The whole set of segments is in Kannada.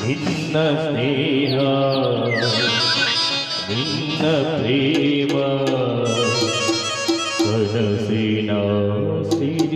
ભિન્ન સ્નેહ ભિન્ન પ્રેમ કદસીના સિર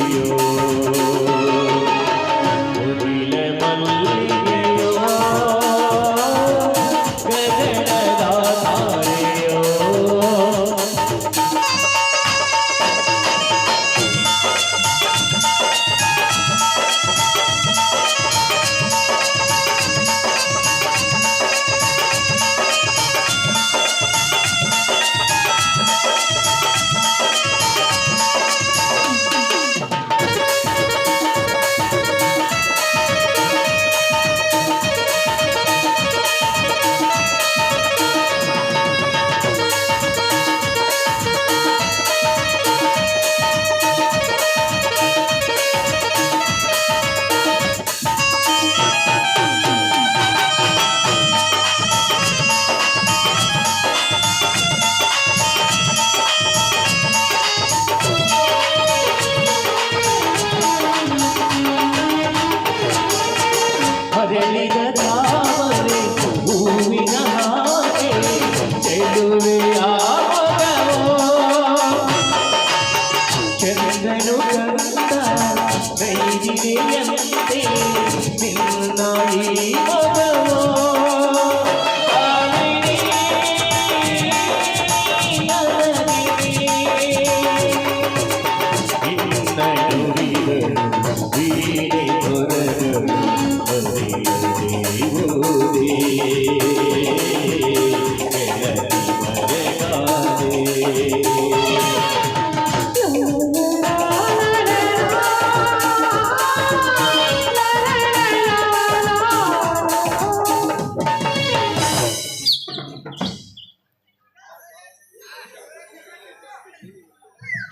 ನಿನ್ನ ಈ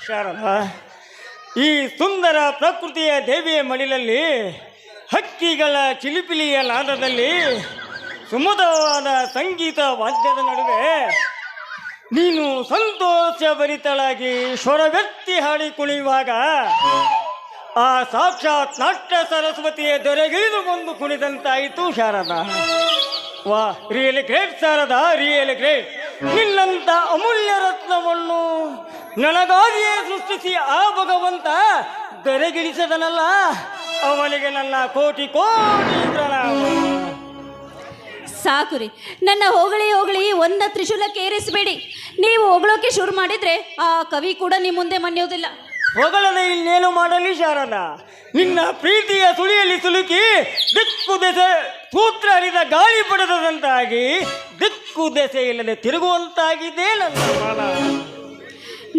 ಶಾರದ ಈ ಸುಂದರ ಪ್ರಕೃತಿಯ ದೇವಿಯ ಮಡಿಲಲ್ಲಿ ಹಕ್ಕಿಗಳ ಚಿಲಿಪಿಲಿಯ ನಾದದಲ್ಲಿ ಸುಮಧವಾದ ಸಂಗೀತ ವಾದ್ಯದ ನಡುವೆ ನೀನು ಸಂತೋಷ ಭರಿತಳಾಗಿ ಸ್ವರವೆತ್ತಿ ಹಾಡಿ ಕುಣಿಯುವಾಗ ಆ ಸಾಕ್ಷಾತ್ ನಾಟ್ಯ ಸರಸ್ವತಿಯ ದೊರೆಗಿಳಿದು ಬಂದು ಕುಣಿದಂತಾಯಿತು ಶಾರದ. ವಾ real great Sharada real great ನಿನ್ನಂತ ಅಮೂಲ್ಯ ರತ್ನವನ್ನು ನನಗಾಗಿಯೇ ಸೃಷ್ಟಿಸಿ ಆ ಭಗವಂತ ಬೆರೆಗಿಳಿಸದನಲ್ಲ ಅವನಿಗೆ ನನ್ನ ಕೋಟಿ ಕೋಟಿ ಪ್ರಣಾಮ ಸಾಕು ರೀ ನನ್ನ ಹೊಗಳಿ ಹೊಗಳಿ ಒಂದ ತ್ರಿಶೂಲಕ್ಕೆ ಕೇರಿಸಬೇಡಿ ನೀವು ಹೊಗಳೋಕೆ ಶುರು ಮಾಡಿದ್ರೆ ಆ ಕವಿ ಕೂಡ ನಿಮ್ಮ ಮುಂದೆ ಮನ್ಯೋದಿಲ್ಲ. ಹೊಗಳದೆ ಇನ್ನೇನು ಮಾಡಲಿ ಶಾರದ? ನಿನ್ನ ಪ್ರೀತಿಯ ಸುಳಿಯಲ್ಲಿ ಸುಲುಕಿ ದಿಕ್ಕು ದೆಸೆ ಸೂತ್ರ ಹರಿದ ಗಾಳಿ ಪಡೆದದಂತಾಗಿ ದಿಕ್ಕು ದೆಸೆ ಇಲ್ಲದೆ ತಿರುಗುವಂತಾಗಿದೆ ನನ್ನ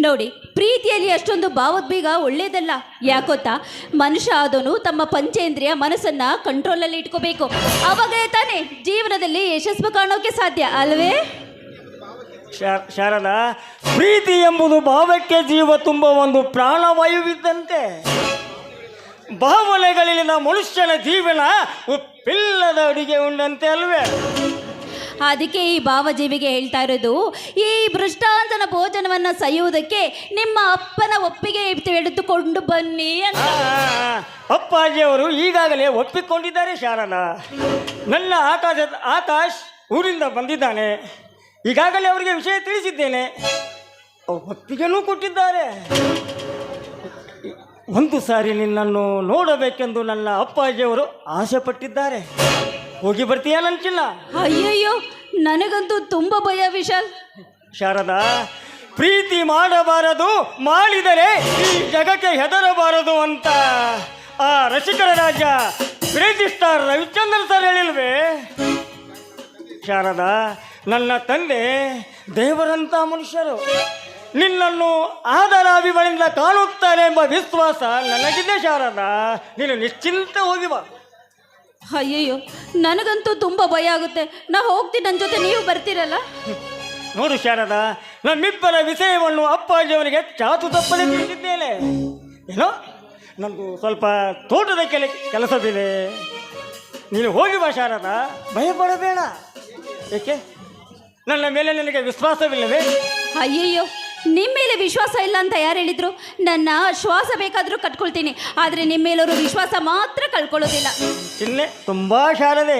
ನೋಡಿ, ಪ್ರೀತಿಯಲ್ಲಿ ಅಷ್ಟೊಂದು ಭಾವೋದ್ವೇಗ ಒಳ್ಳೇದಲ್ಲ? ಯಾಕೊತ್ತಾ? ಮನುಷ್ಯ ಆದವನು ತಮ್ಮ ಪಂಚೇಂದ್ರಿಯ ಮನಸ್ಸನ್ನ ಕಂಟ್ರೋಲ್ ಅಲ್ಲಿ ಇಟ್ಕೋಬೇಕು. ಅವಾಗ ತಾನೇ ಜೀವನದಲ್ಲಿ ಯಶಸ್ಸು ಕಾಣೋಕೆ ಸಾಧ್ಯ, ಅಲ್ವೇ? ಶಾರದ, ಪ್ರೀತಿ ಎಂಬುದು ಭಾವಕ್ಕೆ ಜೀವ ತುಂಬ ಒಂದು ಪ್ರಾಣವಾಯುವಿದ್ದಂತೆ. ಭಾವನೆಗಳಲ್ಲಿನ ಮನುಷ್ಯನ ಜೀವನ ಉಪ್ಪಿಲ್ಲದ ಅಡುಗೆ ಉಂಡಂತೆ, ಅಲ್ವೇ? ಅದಕ್ಕೆ ಈ ಭಾವಜೀವಿಗೆ ಹೇಳ್ತಾ ಇರೋದು, ಈ ಭ್ರಷ್ಟಾಂತನ ಭೋಜನವನ್ನ ಸಯ್ಯೋದಕ್ಕೆ ನಿಮ್ಮ ಅಪ್ಪನ ಒಪ್ಪಿಗೆ ತೆಗೆದುಕೊಂಡು ಬನ್ನಿ ಅಂತ. ಅಪ್ಪಾಜಿ ಅಪ್ಪಾಜಿಯವರು ಈಗಾಗಲೇ ಒಪ್ಪಿಕೊಂಡಿದ್ದಾರೆ ಶಾರನ ನನ್ನ ಆಕಾಶ, ಆಕಾಶ್ ಊರಿಂದ ಬಂದಿದ್ದಾನೆ. ಈಗಾಗಲೇ ಅವರಿಗೆ ವಿಷಯ ತಿಳಿಸಿದ್ದೇನೆ. ಒಪ್ಪಿಗೆನೂ ಕೊಟ್ಟಿದ್ದಾರೆ. ಒಂದು ಸಾರಿ ನಿನ್ನನ್ನು ನೋಡಬೇಕೆಂದು ನನ್ನ ಅಪ್ಪಾಜಿಯವರು ಆಸೆ ಪಟ್ಟಿದ್ದಾರೆ ಹೋಗಿ ಬರ್ತೀಯ ನನ್ನ ಚಿನ್ನ? ಅಯ್ಯಯ್ಯೋ ನನಗಂತೂ ತುಂಬಾ ಭಯ ವಿಶಾಲ್. ಶಾರದಾ ಪ್ರೀತಿ ಮಾಡಬಾರದು ಮಾಡಿದರೆ ಈ ಜಗಕ್ಕೆ ಹೆದರಬಾರದು ಅಂತ ಆ ರಸಿಕರ ರಾಜ ಕ್ರೇಜಿ ಸ್ಟಾರ್ ರವಿಚಂದ್ರ ಸರ್ ಹೇಳಿಲ್ವೇ? ಶಾರದಾ ನನ್ನ ತಂದೆ ದೇವರಂತ ಮನುಷ್ಯರು. ನಿನ್ನನ್ನು ಆದರಾಭಿಗಳಿಂದ ಕಾಣುತ್ತಾರೆ ಎಂಬ ವಿಶ್ವಾಸ ನನಗಿದೆ ಶಾರದಾ. ನೀನು ನಿಶ್ಚಿಂತ ಹೋಗಿ ಬಾ. ಅಯ್ಯಯ್ಯೋ ನನಗಂತೂ ತುಂಬ ಭಯ ಆಗುತ್ತೆ. ನಾ ಹೋಗ್ತೀನಿ ನನ್ನ ಜೊತೆ ನೀವು ಬರ್ತೀರಲ್ಲ? ನೋಡು ಶಾರದಾ ನಮ್ಮಿಬ್ಬರ ವಿಷಯವನ್ನು ಅಪ್ಪಾಜಿಯವನಿಗೆ ಚಾತು ತಪ್ಪದೆ ತಿಳಿಸಿದ್ದೇನೆ. ಏನೋ ನನಗೂ ಸ್ವಲ್ಪ ತೋಟದ ಕೆಲ ಕೆಲಸವಿದೆ. ನೀನು ಹೋಗಿ ಬಾ ಶಾರದಾ ಭಯಪಡಬೇಡ ಏಕೆ? ನನ್ನ ಮೇಲೆ ನಿನಗೆ ವಿಶ್ವಾಸವಿಲ್ಲವೇ? ಅಯ್ಯಯ್ಯೋ ನಿಮ್ಮ ಮೇಲೆ ವಿಶ್ವಾಸ ಇಲ್ಲ ಅಂತ ಯಾರು ಹೇಳಿದ್ರು? ನನ್ನ ಶ್ವಾಸ ಬೇಕಾದರೂ ಕಟ್ಕೊಳ್ತೀನಿ, ಆದರೆ ನಿಮ್ಮ ಮೇಲವರು ವಿಶ್ವಾಸ ಮಾತ್ರ ಕಳ್ಕೊಳ್ಳೋದಿಲ್ಲ. ಚಿನ್ನೆ ತುಂಬ ಶಾರದೆ